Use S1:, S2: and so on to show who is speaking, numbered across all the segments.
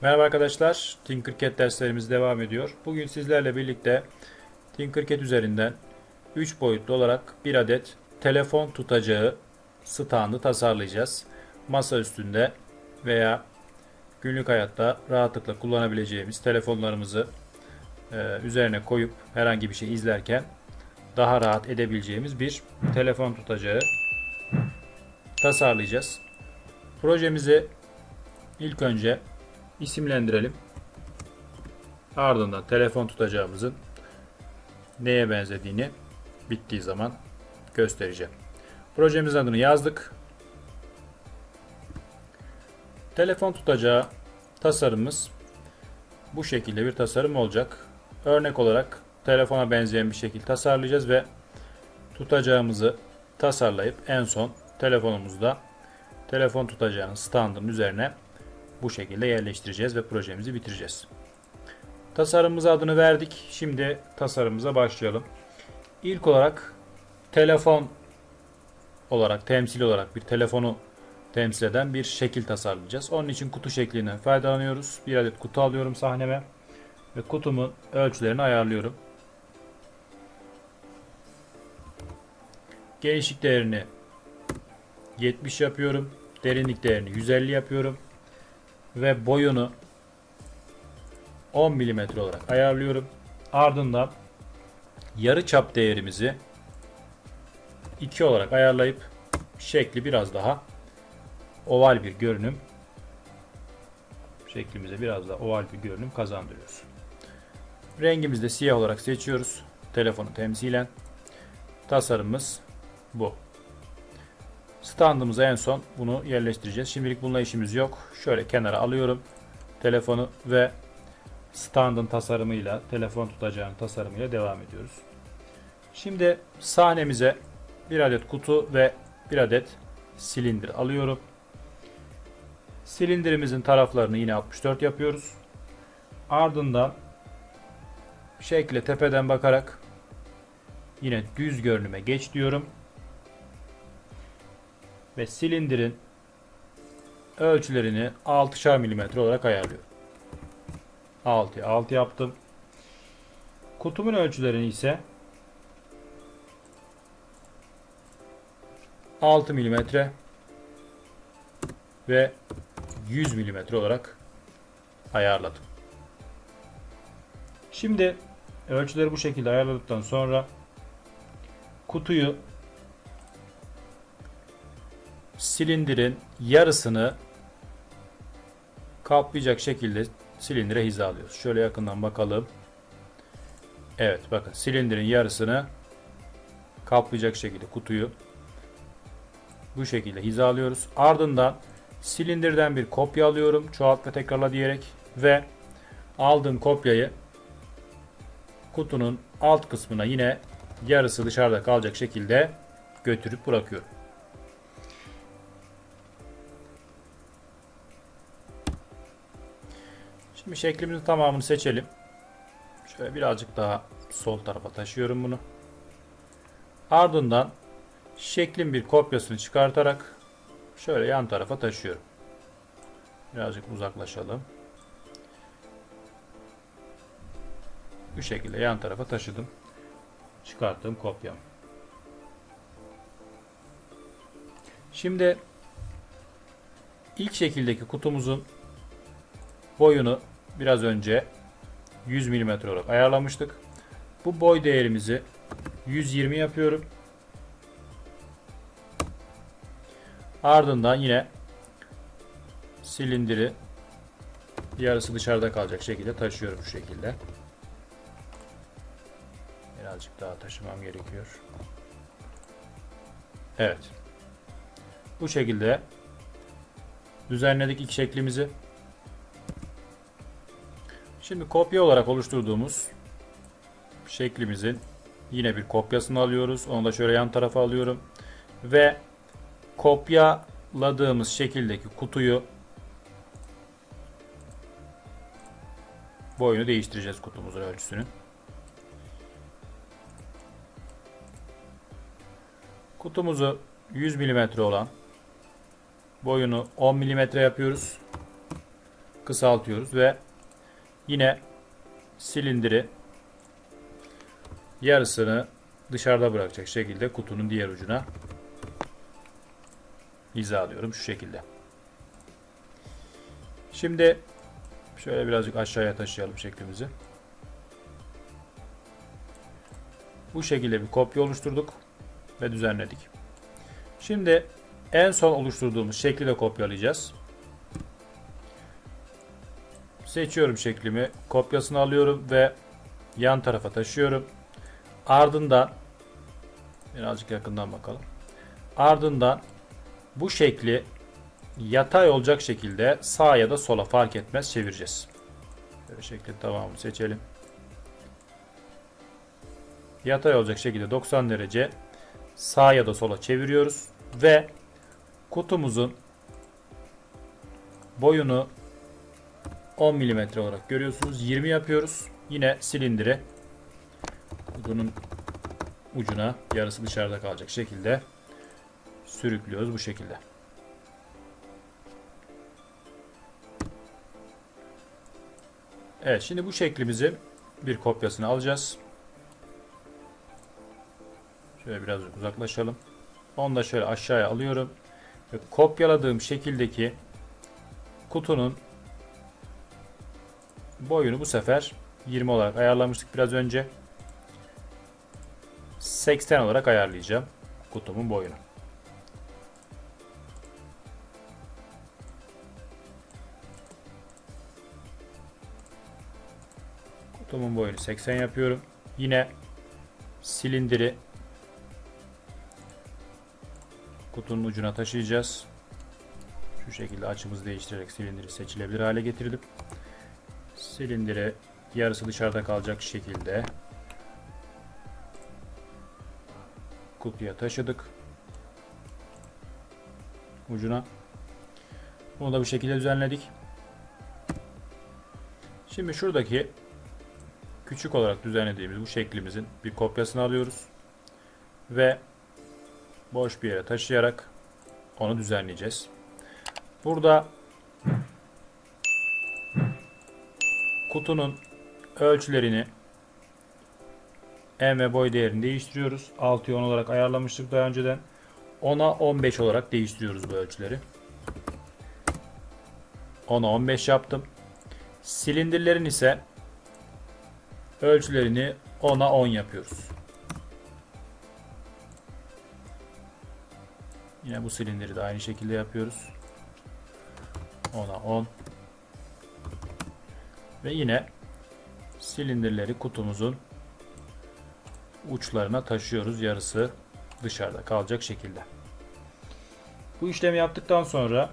S1: Merhaba arkadaşlar, Tinkercad derslerimiz devam ediyor. Bugün sizlerle birlikte Tinkercad üzerinden 3 boyutlu olarak bir adet telefon tutacağı standı tasarlayacağız. Masa üstünde veya günlük hayatta rahatlıkla kullanabileceğimiz telefonlarımızı e, üzerine koyup herhangi bir şey izlerken daha rahat edebileceğimiz bir telefon tutacağı tasarlayacağız. Projemizi ilk önce isimlendirelim. Ardından telefon tutacağımızın neye benzediğini bittiği zaman göstereceğim. Projemizin adını yazdık. Telefon tutacağı tasarımımız bu şekilde bir tasarım olacak. Örnek olarak telefona benzeyen bir şekil tasarlayacağız ve tutacağımızı tasarlayıp en son telefonumuzda telefon tutacağının standının üzerine bu şekilde yerleştireceğiz ve projemizi bitireceğiz. Tasarımımıza adını verdik. Şimdi tasarımımıza başlayalım. İlk olarak telefon olarak, temsil olarak bir telefonu temsil eden bir şekil tasarlayacağız. Onun için kutu şeklinden faydalanıyoruz. Bir adet kutu alıyorum sahneme ve kutumun ölçülerini ayarlıyorum. Genişlik değerini 70 yapıyorum. Derinlik değerini 150 yapıyorum ve boyunu 10 mm olarak ayarlıyorum. Ardından yarı çap değerimizi 2 olarak ayarlayıp şekli biraz daha oval bir görünüm şeklimize biraz daha oval bir görünüm kazandırıyoruz. Rengimizi de siyah olarak seçiyoruz. Telefonu temsilen. Tasarımımız bu. Standımıza en son bunu yerleştireceğiz. Şimdilik bununla işimiz yok. Şöyle kenara alıyorum telefonu ve standın tasarımıyla, telefon tutacağın tasarımıyla devam ediyoruz. Şimdi sahnemize bir adet kutu ve bir adet silindir alıyorum. Silindirimizin taraflarını yine 64 yapıyoruz. Ardından şekle tepeden bakarak yine düz görünüme geç diyorum ve silindirin ölçülerini 6'şar mm olarak ayarlıyorum. 6'ya 6 yaptım. Kutumun ölçülerini ise 6 mm ve 100 mm olarak ayarladım. Şimdi ölçüleri bu şekilde ayarladıktan sonra kutuyu silindirin yarısını kaplayacak şekilde silindire hizalıyoruz. Şöyle yakından bakalım. Evet bakın silindirin yarısını kaplayacak şekilde kutuyu bu şekilde hizalıyoruz. Ardından silindirden bir kopya alıyorum. Çoğalt ve tekrarla diyerek ve aldığım kopyayı kutunun alt kısmına yine yarısı dışarıda kalacak şekilde götürüp bırakıyorum. Şimdi şeklimizin tamamını seçelim. Şöyle birazcık daha sol tarafa taşıyorum bunu. Ardından şeklin bir kopyasını çıkartarak şöyle yan tarafa taşıyorum. Birazcık uzaklaşalım. Bu şekilde yan tarafa taşıdım. Çıkarttığım kopyam. Şimdi ilk şekildeki kutumuzun boyunu biraz önce 100 mm olarak ayarlamıştık. Bu boy değerimizi 120 yapıyorum. Ardından yine silindiri yarısı dışarıda kalacak şekilde taşıyorum şu şekilde. Birazcık daha taşımam gerekiyor. Evet. Bu şekilde düzenledik ilk şeklimizi. Şimdi kopya olarak oluşturduğumuz şeklimizin yine bir kopyasını alıyoruz. Onu da şöyle yan tarafa alıyorum. Ve kopyaladığımız şekildeki kutuyu boyunu değiştireceğiz kutumuzun ölçüsünü. Kutumuzu 100 mm olan boyunu 10 mm yapıyoruz. kısaltıyoruz ve yine silindiri yarısını dışarıda bırakacak şekilde kutunun diğer ucuna hizalıyorum şu şekilde. Şimdi şöyle birazcık aşağıya taşıyalım şeklimizi. Bu şekilde bir kopya oluşturduk ve düzenledik. Şimdi en son oluşturduğumuz şekli de kopyalayacağız. Seçiyorum şeklimi, kopyasını alıyorum ve yan tarafa taşıyorum. Ardından birazcık yakından bakalım. Ardından bu şekli yatay olacak şekilde sağa ya da sola fark etmez çevireceğiz. Böyle şekli tamamını seçelim. Yatay olacak şekilde 90 derece sağa ya da sola çeviriyoruz ve kutumuzun boyunu 10 mm olarak görüyorsunuz. 20 yapıyoruz. Yine silindiri kutunun ucuna yarısı dışarıda kalacak şekilde sürüklüyoruz bu şekilde. Evet şimdi bu şeklimizin bir kopyasını alacağız. Şöyle biraz uzaklaşalım. Onu da şöyle aşağıya alıyorum. Ve kopyaladığım şekildeki kutunun boyunu bu sefer 20 olarak ayarlamıştık biraz önce. 80 olarak ayarlayacağım kutumun boyunu. Kutumun boyunu 80 yapıyorum. Yine silindiri kutunun ucuna taşıyacağız. Şu şekilde açımızı değiştirerek silindiri seçilebilir hale getirdim. Silindiri yarısı dışarıda kalacak şekilde kutuya taşıdık. Ucuna. Bunu da bu şekilde düzenledik. Şimdi şuradaki küçük olarak düzenlediğimiz bu şeklimizin bir kopyasını alıyoruz. Ve boş bir yere taşıyarak onu düzenleyeceğiz. Burada kutunun ölçülerini en ve boy değerini değiştiriyoruz. 6'yı 10 olarak ayarlamıştık daha önceden. 10'a 15 olarak değiştiriyoruz bu ölçüleri. 10'a 15 yaptım. Silindirlerin ise ölçülerini 10'a 10 yapıyoruz. Yine bu silindiri de aynı şekilde yapıyoruz. 10'a 10. Ve yine silindirleri kutumuzun uçlarına taşıyoruz. Yarısı dışarıda kalacak şekilde. Bu işlemi yaptıktan sonra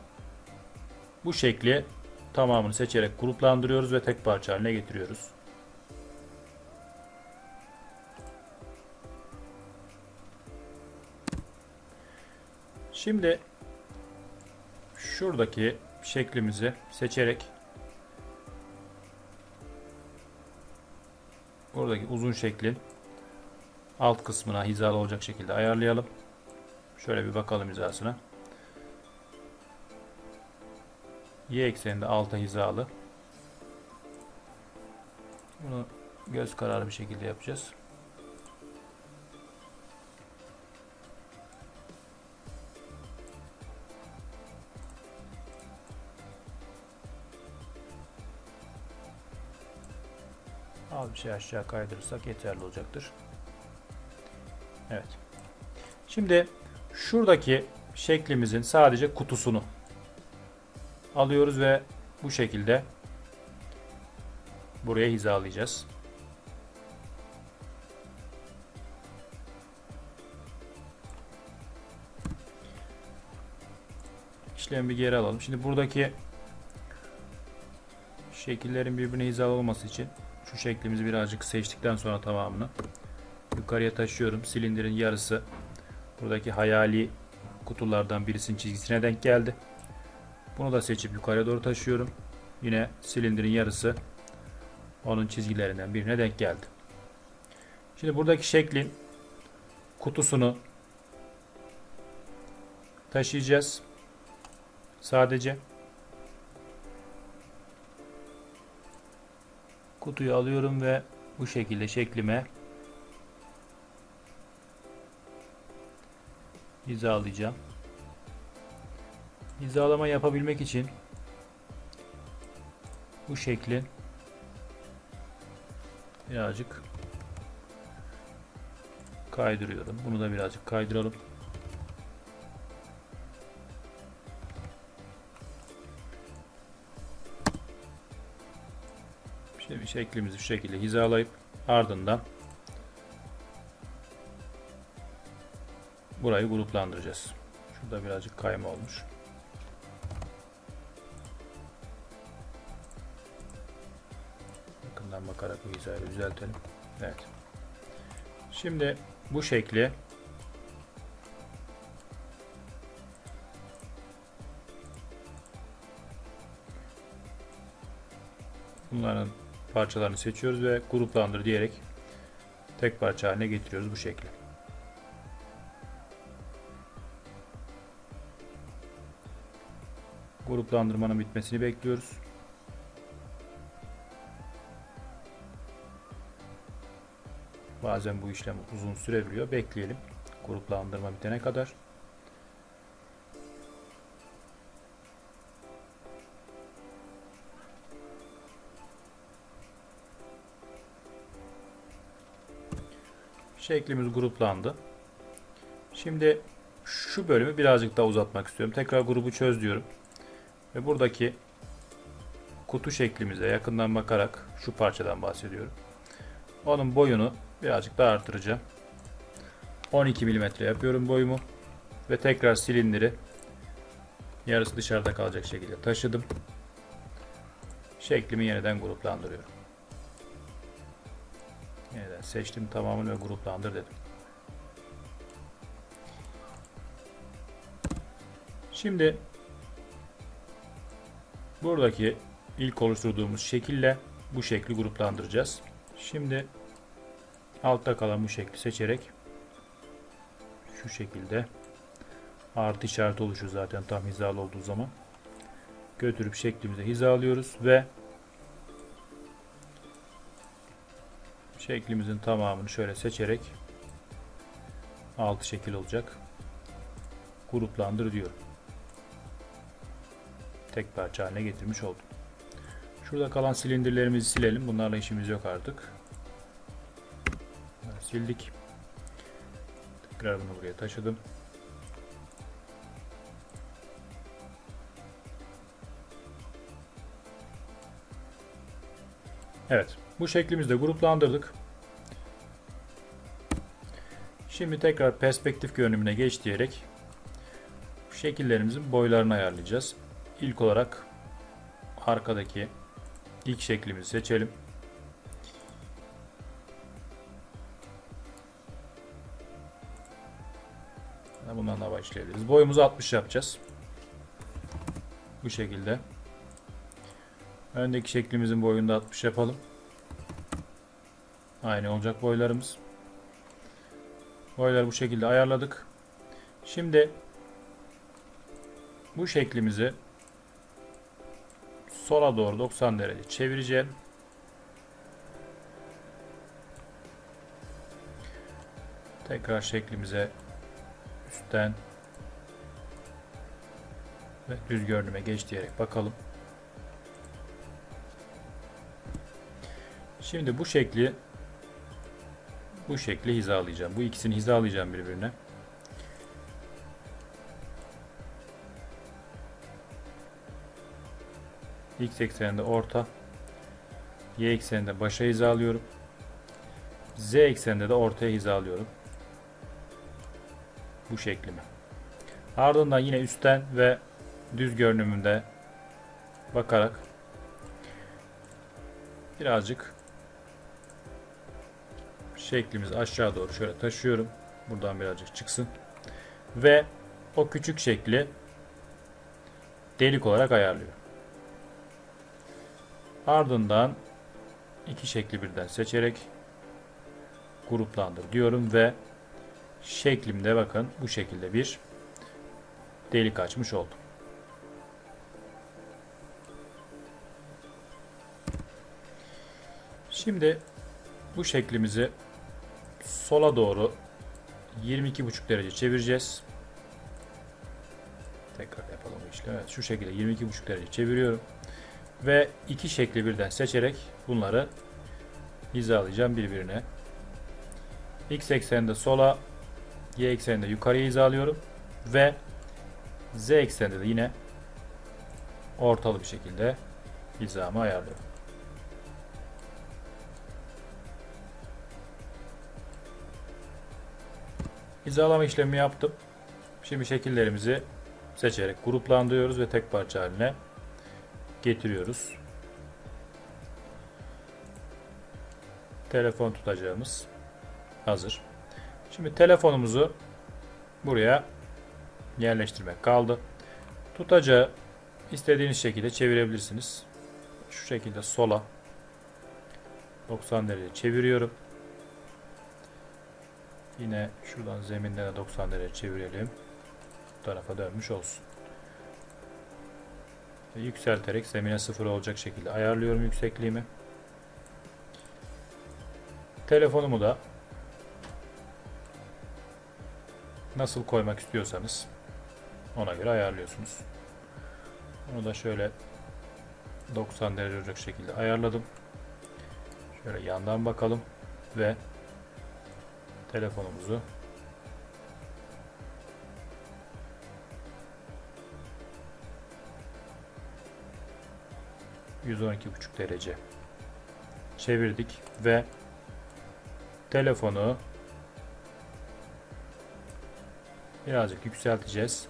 S1: bu şekli tamamını seçerek gruplandırıyoruz ve tek parça haline getiriyoruz. Şimdi şuradaki şeklimizi seçerek buradaki uzun şeklin alt kısmına hizalı olacak şekilde ayarlayalım. Şöyle bir bakalım hizasına. Y ekseninde alta hizalı. Bunu göz kararı bir şekilde yapacağız. Bir şey aşağı kaydırırsak yeterli olacaktır. Evet. Şimdi şuradaki şeklimizin sadece kutusunu alıyoruz ve bu şekilde buraya hizalayacağız. İşlemi bir geri alalım. Şimdi buradaki şekillerin birbirine hizalı olması için şu şeklimizi birazcık seçtikten sonra tamamını yukarıya taşıyorum. Silindirin yarısı buradaki hayali kutulardan birisinin çizgisine denk geldi. Bunu da seçip yukarıya doğru taşıyorum. Yine silindirin yarısı onun çizgilerinden birine denk geldi. Şimdi buradaki şeklin kutusunu taşıyacağız. Sadece Kutuyu alıyorum ve bu şekilde şeklime hizalayacağım. Hizalama yapabilmek için bu şeklin birazcık kaydırıyorum. Bunu da birazcık kaydıralım. Şeklimizi şu şekilde hizalayıp ardından burayı gruplandıracağız. Şurada birazcık kayma olmuş. Yakından bakarak bu hizayı düzeltelim. Evet. Şimdi bu şekli bunların parçalarını seçiyoruz ve gruplandır diyerek tek parça haline getiriyoruz bu şekli. Gruplandırmanın bitmesini bekliyoruz. Bazen bu işlem uzun sürebiliyor. Bekleyelim. Gruplandırma bitene kadar. Şeklimiz gruplandı. Şimdi şu bölümü birazcık daha uzatmak istiyorum. Tekrar grubu çöz diyorum. Ve buradaki kutu şeklimize yakından bakarak şu parçadan bahsediyorum. Onun boyunu birazcık daha artıracağım. 12 mm yapıyorum boyumu. Ve tekrar silindiri yarısı dışarıda kalacak şekilde taşıdım. Şeklimi yeniden gruplandırıyorum. Yeniden seçtim tamamını ve gruplandır dedim. Şimdi buradaki ilk oluşturduğumuz şekille bu şekli gruplandıracağız. Şimdi altta kalan bu şekli seçerek şu şekilde artı işareti oluşur zaten tam hizalı olduğu zaman götürüp şeklimize hizalıyoruz ve şeklimizin tamamını şöyle seçerek altı şekil olacak. Gruplandır diyorum. Tek parça haline getirmiş oldum. Şurada kalan silindirlerimizi silelim. Bunlarla işimiz yok artık. Sildik. Tekrar bunu buraya taşıdım Evet. Bu şeklimizde gruplandırdık. Şimdi tekrar perspektif görünümüne geç diyerek şekillerimizin boylarını ayarlayacağız. İlk olarak arkadaki ilk şeklimizi seçelim. Bundan da başlayabiliriz. Boyumuzu 60 yapacağız. Bu şekilde. Öndeki şeklimizin boyunu da 60 yapalım. Aynı olacak boylarımız. Boyları bu şekilde ayarladık. Şimdi bu şeklimizi sola doğru 90 derece çevireceğim. Tekrar şeklimize üstten ve düz görünüme geç diyerek bakalım. Şimdi bu şekli bu şekli hizalayacağım. Bu ikisini hizalayacağım birbirine. X ekseninde orta, Y ekseninde başa hizalıyorum. Z ekseninde de ortaya hizalıyorum. Bu şeklimi. Ardından yine üstten ve düz görünümünde bakarak birazcık şeklimizi aşağı doğru şöyle taşıyorum. Buradan birazcık çıksın. Ve o küçük şekli delik olarak ayarlıyorum. Ardından iki şekli birden seçerek gruplandır diyorum ve şeklimde bakın bu şekilde bir delik açmış oldum. Şimdi bu şeklimizi sola doğru 22,5 derece çevireceğiz. Tekrar yapalım işlemi. Evet, şu şekilde 22,5 derece çeviriyorum. Ve iki şekli birden seçerek bunları hizalayacağım birbirine. X ekseninde sola, Y ekseninde yukarıya hizalıyorum. Ve Z ekseninde de yine ortalı bir şekilde hizamı ayarlıyorum. Hizalama işlemi yaptım. Şimdi şekillerimizi seçerek gruplandırıyoruz ve tek parça haline getiriyoruz. Telefon tutacağımız hazır. Şimdi telefonumuzu buraya yerleştirmek kaldı. Tutacağı istediğiniz şekilde çevirebilirsiniz. Şu şekilde sola 90 derece çeviriyorum. Yine şuradan zeminden de 90 derece çevirelim. Bu tarafa dönmüş olsun. Ve yükselterek zemine sıfır olacak şekilde ayarlıyorum yüksekliğimi. Telefonumu da nasıl koymak istiyorsanız ona göre ayarlıyorsunuz. Onu da şöyle 90 derece olacak şekilde ayarladım. Şöyle yandan bakalım ve telefonumuzu %12,5 derece çevirdik ve telefonu birazcık yükselteceğiz.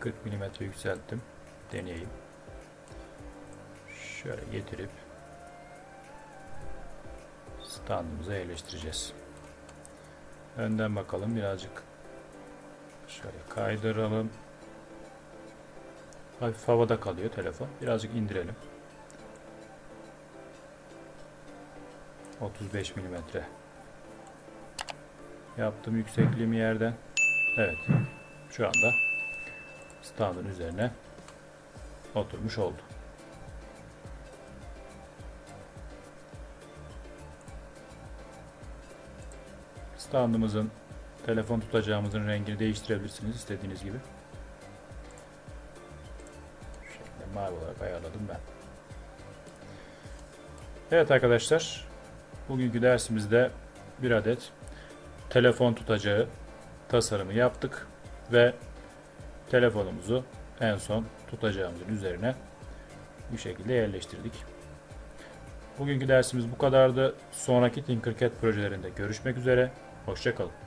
S1: 40 mm yükselttim. Deneyeyim. Şöyle getirip standımıza yerleştireceğiz. Önden bakalım birazcık. Şöyle kaydıralım. Hafif havada kalıyor telefon. Birazcık indirelim. 35 mm. Yaptım yüksekliğimi yerden. Evet. Şu anda standın üzerine oturmuş oldu. Standımızın telefon tutacağımızın rengini değiştirebilirsiniz istediğiniz gibi. Şu şekilde mavi olarak ayarladım ben. Evet arkadaşlar, bugünkü dersimizde bir adet telefon tutacağı tasarımı yaptık ve telefonumuzu en son tutacağımızın üzerine bu şekilde yerleştirdik. Bugünkü dersimiz bu kadardı. Sonraki Tinkercad projelerinde görüşmek üzere. Hoşçakalın.